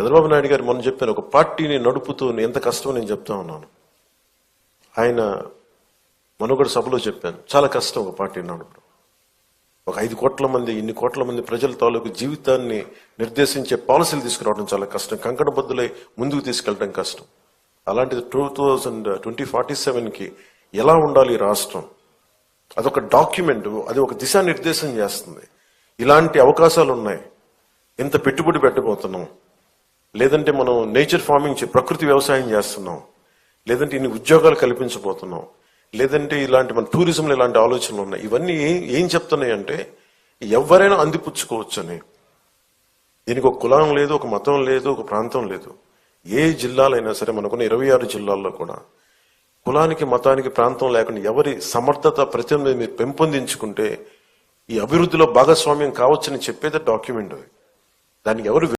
చంద్రబాబు నాయుడు గారు మొన్న చెప్పాను ఒక పార్టీని నడుపుతూ ఎంత కష్టమో నేను చెప్తా ఉన్నాను. ఆయన మనుగడ సభలో చెప్పాను చాలా కష్టం ఒక పార్టీని నడపడం. ఒక ఐదు కోట్ల మంది ఇన్ని కోట్ల మంది ప్రజల తాలూకు జీవితాన్ని నిర్దేశించే పాలసీలు తీసుకురావడం చాలా కష్టం. కంకణబద్దులై ముందుకు తీసుకెళ్ళడం కష్టం. అలాంటిది టూ థౌజండ్ ట్వంటీ ఫార్టీ సెవెన్కి ఎలా ఉండాలి రాష్ట్రం? అదొక డాక్యుమెంట్ అది ఒక దిశానిర్దేశం చేస్తుంది. ఇలాంటి అవకాశాలు ఉన్నాయి ఇంత పెట్టుబడి పెట్టబోతున్నాం. లేదంటే మనం నేచర్ ఫార్మింగ్ ప్రకృతి వ్యవసాయం చేస్తున్నాం. లేదంటే ఇన్ని ఉద్యోగాలు కల్పించబోతున్నాం. లేదంటే ఇలాంటి మన టూరిజంలో ఇలాంటి ఆలోచనలు ఉన్నాయి. ఇవన్నీ ఏం- ఏం చెప్తున్నాయి అంటే ఎవరైనా అందిపుచ్చుకోవచ్చు అని దీనికి ఒక కులం లేదు ఒక మతం లేదు ఒక ప్రాంతం లేదు. ఏ జిల్లాలైనా సరే మనకున్న ఇరవై ఆరు జిల్లాల్లో కూడా కులానికి మతానికి ప్రాంతం లేకుండా ఎవరి సమర్థత ప్రతినిధి మీరు పెంపొందించుకుంటే ఈ అభివృద్ధిలో భాగస్వామ్యం కావచ్చని చెప్పేది డాక్యుమెంట్ దానికి ఎవరు